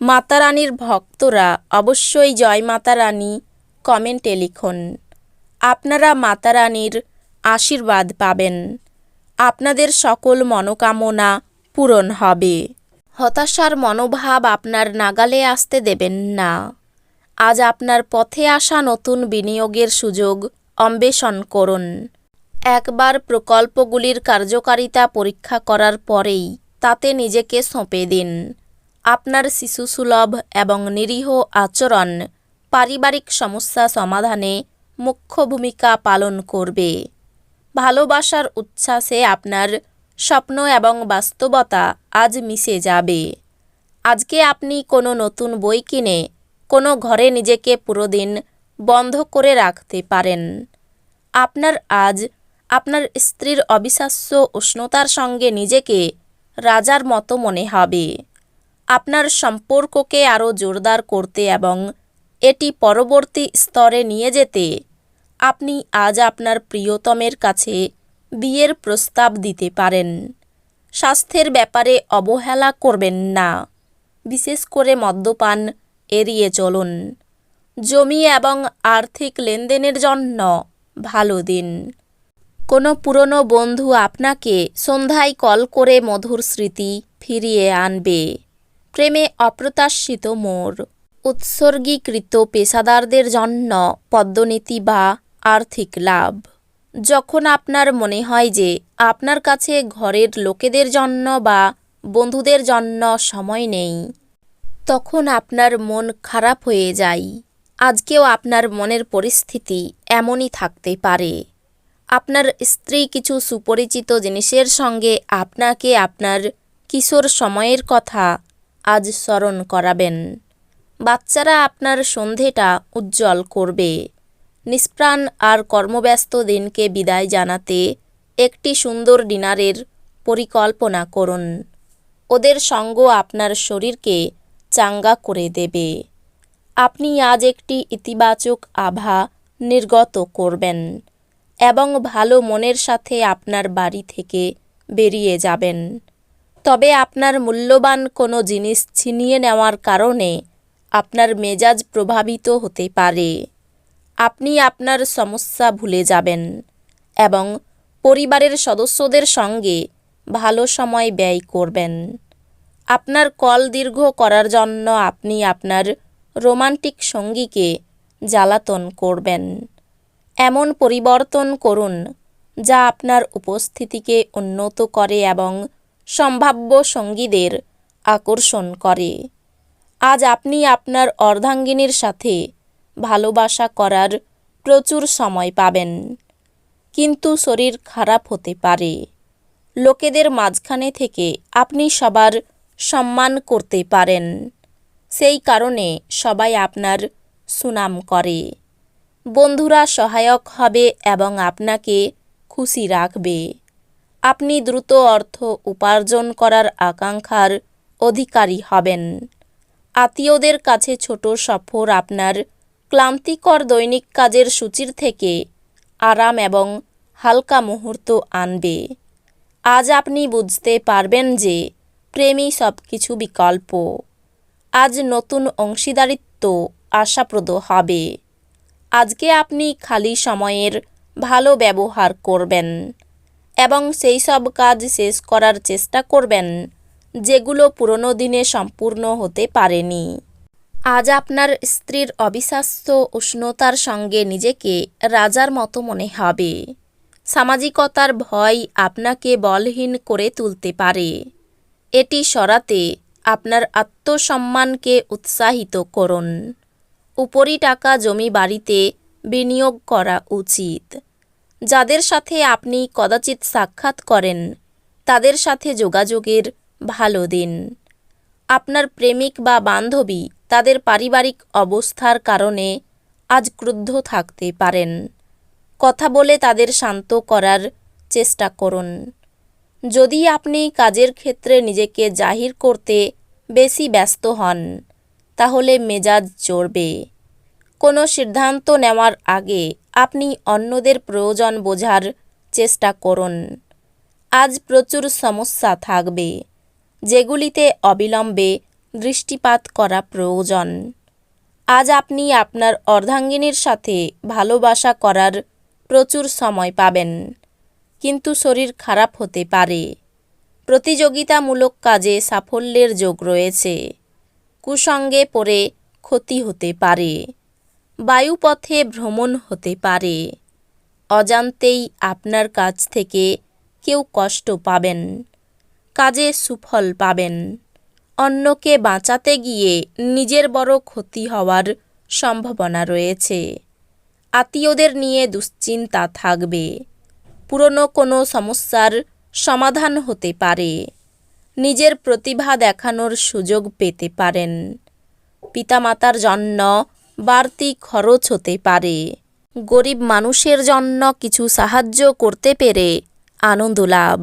মাতারানীর ভক্তরা অবশ্যই জয় মাতারানী কমেন্টে লিখুন। আপনারা মাতারানীর আশীর্বাদ পাবেন। আপনাদের সকল মনোকামনা পূরণ হবে। হতাশার মনোভাব আপনার নাগালে আসতে দেবেন না। আজ আপনার পথে আসা নতুন বিনিয়োগের সুযোগ অন্বেষণ করুন। একবার প্রকল্পগুলির কার্যকারিতা পরীক্ষা করার পরেই তাতে নিজেকে সঁপে দিন। আপনার শিশুসুলভ এবং নিরীহ আচরণ পারিবারিক সমস্যা সমাধানে মুখ্য ভূমিকা পালন করবে। ভালোবাসার উচ্ছ্বাসে আপনার স্বপ্ন এবং বাস্তবতা আজ মিশে যাবে। আজকে আপনি কোনো নতুন বই কিনে কোনো ঘরে নিজেকে পুরো দিন বন্ধ করে রাখতে পারেন। আপনার আজ আপনার স্ত্রীর অবিশ্বাস্য উষ্ণতার সঙ্গে নিজেকে রাজার মতো মনে হবে। আপনার সম্পর্ককে আরও জোরদার করতে এবং এটি পরবর্তী স্তরে নিয়ে যেতে, আপনি আজ আপনার প্রিয়তমের কাছে বিয়ের প্রস্তাব দিতে পারেন। স্বাস্থ্যের ব্যাপারে অবহেলা করবেন না। বিশেষ করে মদ্যপান এড়িয়ে চলুন। জমি এবং আর্থিক লেনদেনের জন্য ভালো দিন। কোনো পুরনো বন্ধু আপনাকে সন্ধ্যায় কল করে মধুর স্মৃতি ফিরিয়ে আনবে। প্রেমে অপ্রত্যাশিত মোর। উৎসর্গীকৃত পেশাদারদের জন্য পদ্মনীতি বা আর্থিক লাভ। যখন আপনার মনে হয় যে আপনার কাছে ঘরের লোকেদের জন্য বা বন্ধুদের জন্য সময় নেই, তখন আপনার মন খারাপ হয়ে যায়। আজকেও আপনার মনের পরিস্থিতি এমনই থাকতে পারে। আপনার স্ত্রী কিছু সুপরিচিত জিনিসের সঙ্গে আপনাকে আপনার কিশোর সময়ের কথা আজ স্মরণ করাবেন। বাচ্চারা আপনার সন্ধেটা উজ্জ্বল করবে। নিষ্প্রাণ আর কর্মব্যস্ত দিনকে বিদায় জানাতে একটি সুন্দর ডিনারের পরিকল্পনা করুন। ওদের সঙ্গ আপনার শরীরকে চাঙ্গা করে দেবে। আপনি আজ একটি ইতিবাচক আভা নির্গত করবেন এবং ভালো মনের সাথে আপনার বাড়ি থেকে বেরিয়ে যাবেন। তবে আপনার মূল্যবান কোনো জিনিস ছিনিয়ে নেওয়ার কারণে আপনার মেজাজ প্রভাবিত হতে পারে। আপনি আপনার সমস্যা ভুলে যাবেন এবং পরিবারের সদস্যদের সঙ্গে ভালো সময় ব্যয় করবেন। আপনার কল দীর্ঘ করার জন্য আপনি আপনার রোমান্টিক সঙ্গীকে জ্বালাতন করবেন। এমন পরিবর্তন করুন যা আপনার উপস্থিতিকে উন্নত করে এবং সম্ভাব্য সঙ্গীদের আকর্ষণ করে। আজ আপনি আপনার অর্ধাঙ্গিনীর সাথে ভালোবাসা করার প্রচুর সময় পাবেন। কিন্তু শরীর খারাপ হতে পারে। লোকেদের মাঝখানে থেকে আপনি সবার সম্মান করতে পারেন। সেই কারণে সবাই আপনার সুনাম করে। বন্ধুরা সহায়ক হবে এবং আপনাকে খুশি রাখবে। আপনি দ্রুত অর্থ উপার্জন করার আকাঙ্ক্ষার অধিকারী হবেন। আত্মীয়দের কাছে ছোট সফর আপনার ক্লান্তিকর দৈনিক কাজের সূচির থেকে আরাম এবং হালকা মুহূর্ত আনবে। আজ আপনি বুঝতে পারবেন যে প্রেমই সব কিছু বিকল্প। আজ নতুন অংশীদারিত্ব আশাপ্রদ হবে। আজকে আপনি খালি সময়ের ভালো ব্যবহার করবেন। এবং সেই সব কাজ শেষ করার চেষ্টা করবেন, যেগুলো পুরনো দিনে সম্পূর্ণ হতে পারেনি। আজ আপনার স্ত্রীর অবিশ্বাস্য উষ্ণতার সঙ্গে নিজেকে রাজার মতো মনে হবে। সামাজিকতার ভয় আপনাকে বলহীন করে তুলতে পারে। এটি সরাতে আপনার আত্মসম্মানকে উৎসাহিত করুন। উপরি টাকা জমি বাড়িতে বিনিয়োগ করা উচিত। যাদের সাথে আপনি কদাচিৎ সাক্ষাৎ করেন, তাদের সাথে যোগাযোগের ভালো দিন। আপনার প্রেমিক বা বান্ধবী তাদের পারিবারিক অবস্থার কারণে আজ ক্রুদ্ধ থাকতে পারেন। কথা বলে তাদের শান্ত করার চেষ্টা করুন। যদি আপনি কাজের ক্ষেত্রে নিজেকে জাহির করতে বেশি ব্যস্ত হন, তাহলে মেজাজ চড়বে। কোনো সিদ্ধান্ত নেওয়ার আগে আপনি অন্যদের প্রয়োজন বোঝার চেষ্টা করুন। আজ প্রচুর সমস্যা থাকবে, যেগুলিতে অবিলম্বে দৃষ্টিপাত করা প্রয়োজন। আজ আপনি আপনার অর্ধাঙ্গিনীর সাথে ভালোবাসা করার প্রচুর সময় পাবেন, কিন্তু শরীর খারাপ হতে পারে। প্রতিযোগিতামূলক কাজে সাফল্যের যোগ রয়েছে কুসঙ্গে পড়ে ক্ষতি হতে পারে। বায়ুপথে ভ্রমণ হতে পারে। অজান্তেই আপনার কাছ থেকে কেউ কষ্ট পাবেন, কাজে সুফল পাবেন। অন্যকে বাঁচাতে গিয়ে নিজের বড় ক্ষতি হওয়ার সম্ভাবনা রয়েছে। আত্মীয়দের নিয়ে দুশ্চিন্তা থাকবে। পুরনো কোনো সমস্যার সমাধান হতে পারে। নিজের প্রতিভা দেখানোর সুযোগ পেতে পারেন। পিতামাতার জন্য বাড়তি খরচ হতে পারে। গরিব মানুষের জন্য কিছু সাহায্য করতে পেরে আনন্দ লাভ।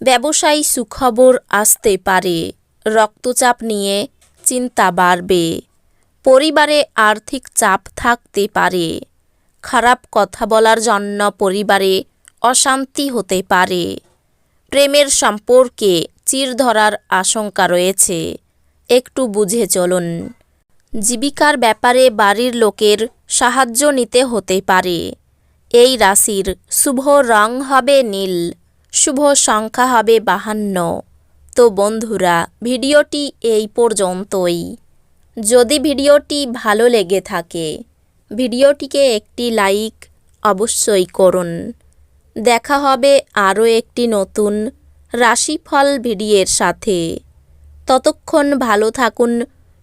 ব্যবসায়ী সুখবর আসতে পারে। রক্তচাপ নিয়ে চিন্তা বাড়বে। পরিবারে আর্থিক চাপ থাকতে পারে। খারাপ কথা বলার জন্য পরিবারে অশান্তি হতে পারে। প্রেমের সম্পর্কে চির ধরার আশঙ্কা রয়েছে। একটু বুঝে চলুন। জীবিকার ব্যাপারে বাড়ির লোকের সাহায্য নিতে হতে পারে। এই রাশির শুভ রং হবে নীল, শুভ সংখ্যা হবে বাহান্ন। তো বন্ধুরা, ভিডিওটি এই পর্যন্তই। যদি ভিডিওটি ভালো লেগে থাকে, ভিডিওটিকে একটি লাইক অবশ্যই করুন। দেখা হবে আরও একটি নতুন রাশিফল ভিডিওর সাথে। ততক্ষণ ভালো থাকুন